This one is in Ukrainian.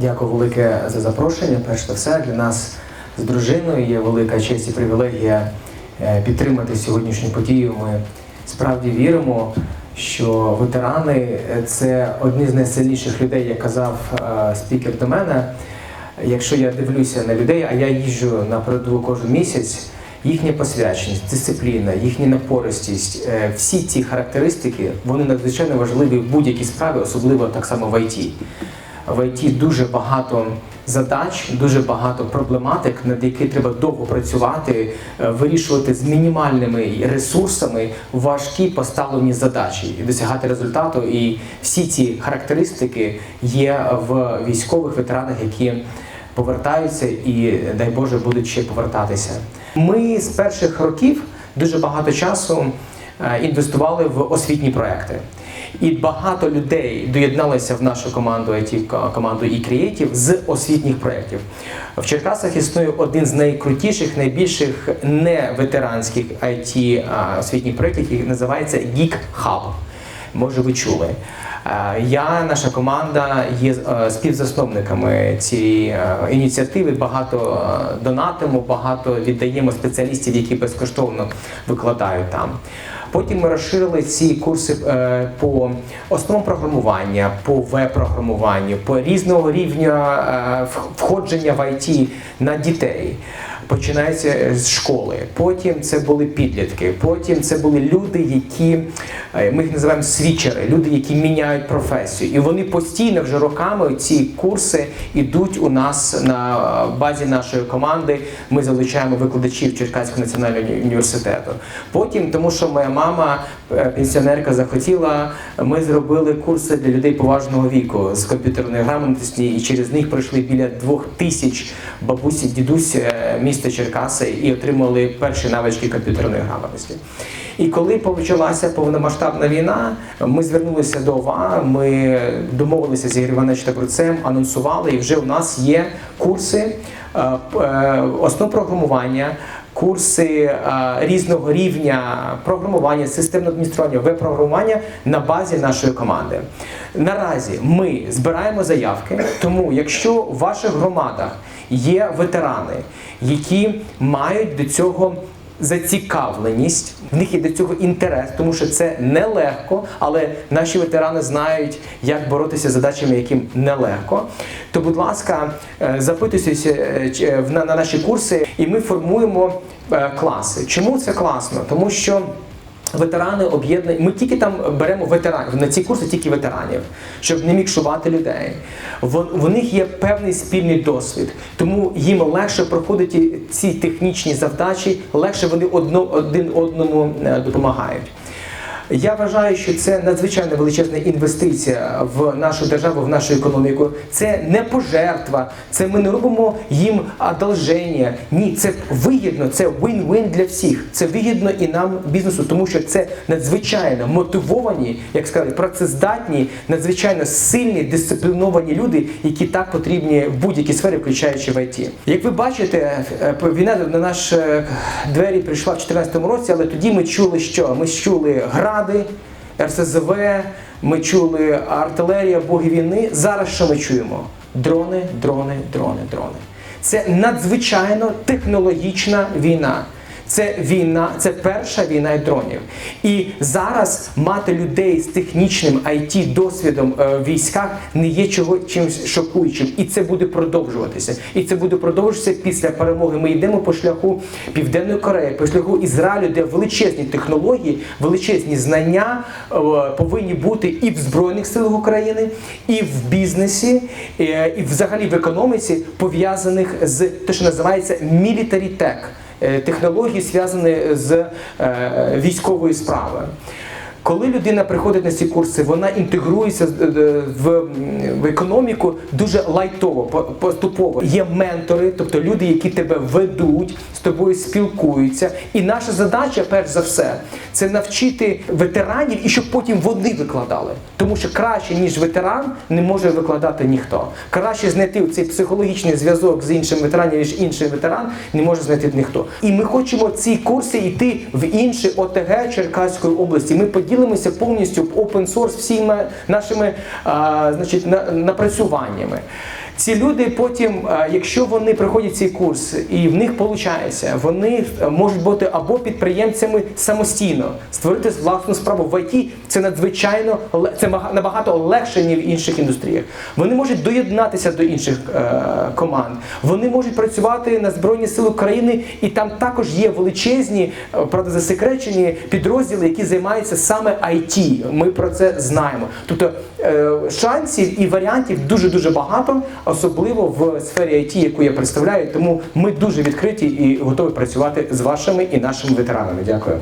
Дякую велике за запрошення. Перш за все, для нас з дружиною є велика честь і привілегія е, підтримати сьогоднішню подію. Ми справді віримо, що ветерани е, це одні з найсильніших людей, як казав е, спікер до мене. Якщо я дивлюся на людей, а я їжджу на кожен місяць, їхня посвяченість, дисципліна, їхня напористість, всі ці характеристики вони надзвичайно важливі в будь-якій справі, особливо так само в ІТ. В ІТ дуже багато задач, дуже багато проблематик, над які треба довго працювати, е, вирішувати з мінімальними ресурсами важкі поставлені задачі і досягати результату. І всі ці характеристики є в військових ветеранах, які повертаються і, дай Боже, будуть ще повертатися. Ми з перших років дуже багато часу е, інвестували в освітні проекти. І багато людей доєдналися в нашу команду IT, команду e креатів з освітніх проєктів. В Черкасах існує один з найкрутіших, найбільших не ветеранських IT освітніх проєктів, який називається Geek Hub. Може, ви чули. Е, Я, наша команда є е, співзасновниками цієї е, ініціативи. Багато донатимо, багато віддаємо спеціалістів, які безкоштовно викладають там. Потім ми розширили ці курси по основам програмування, по веб-програмуванню, по різного рівня входження в IT на дітей. Починається з школи, потім це були підлітки, потім це були люди, які е, ми їх називаємо свічери, люди, які міняють професію. І вони постійно вже роками ці курси йдуть у нас на базі нашої команди. Ми залучаємо викладачів Черкаського національного університету. Потім, тому що моя мама, е, пенсіонерка, захотіла, ми зробили курси для людей поважного віку з комп'ютерної грамотності, і через них пройшли біля двох тисяч бабусі, дідусь е, міста Черкаси і отримали перші навички комп'ютерної грамотності. І коли почалася повномасштабна війна, ми звернулися до ОВА, ми домовилися з Ігорем Івановичем Табурцем, анонсували, і вже у нас є курси е, е, основ програмування. Курси е, різного рівня програмування, системного адміністрування, веб-програмування на базі нашої команди. Наразі ми збираємо заявки, тому якщо в ваших громадах є ветерани, які мають до цього зацікавленість, в них є до цього інтерес, тому що це нелегко, але наші ветерани знають, як боротися з задачами, яким нелегко. То, будь ласка, е, запитуйтеся е, е, на, на наші курси, і ми формуємо класи. Чому це класно? Тому що. Ветерани об'єднані. Ми тільки там беремо ветеранів на ці курси, тільки ветеранів, щоб не мікшувати людей. В, них є певний спільний досвід, тому їм легше проходити ці технічні завдачі, легше вони одно, один одному е, допомагають. Я вважаю, що це надзвичайно величезна інвестиція в нашу державу, в нашу економіку. Це не пожертва, це ми не робимо їм одолження. Ні, це вигідно, це win-win для всіх. Це вигідно і нам бізнесу, тому що це надзвичайно мотивовані, як сказати, працездатні, надзвичайно сильні, дисципліновані люди, які так потрібні в будь-якій сфері, включаючи в ІТ. Як ви бачите, е, війна на наші двері прийшла в 2014 році, але тоді ми чули, що ми чули гради, РСЗВ, ми чули артилерія, боги війни. Зараз що ми чуємо? Дрони, дрони, дрони, дрони. Це надзвичайно технологічна війна. Це війна, це перша війна дронів. І зараз мати людей з технічним it досвідом е, в військах не є чого чимось шокуючим. І це буде продовжуватися. І це буде продовжуватися після перемоги. Ми йдемо по шляху Південної Кореї, по шляху Ізраїлю, де величезні технології, величезні знання е, повинні бути і в Збройних силах України, і в бізнесі, е, і взагалі в економіці, пов'язаних з те, що називається е, технології, зв'язані з е, військовою справою. Коли людина приходить на ці курси, вона інтегрується е, в, в економіку дуже лайтово, поступово. Є ментори, тобто люди, які тебе ведуть, з тобою спілкуються. І наша задача, перш за все, це навчити ветеранів і щоб потім вони викладали. Тому що краще, ніж ветеран, не може викладати ніхто. Краще знайти цей психологічний зв'язок з іншим ветераном, ніж інший ветеран, не може знайти ніхто. І ми хочемо ці курси йти в інші ОТГ Черкаської області. Ми поділимося повністю open source всіма нашими а, значить, на, напрацюваннями. Ці люди потім, е, якщо вони проходять цей курс і в них виходить, вони е, можуть бути або підприємцями самостійно, створити власну справу в ІТ, це надзвичайно це набагато легше, ніж в інших індустріях. Вони можуть доєднатися до інших е, команд. Вони можуть працювати на Збройні Сили України, і там також є величезні, е, правда, засекречені підрозділи, які займаються саме IT. Ми про це знаємо. Тобто е, шансів і варіантів дуже дуже багато, особливо в сфері IT, яку я представляю. Тому ми дуже відкриті і готові працювати з вашими і нашими ветеранами. Дякую.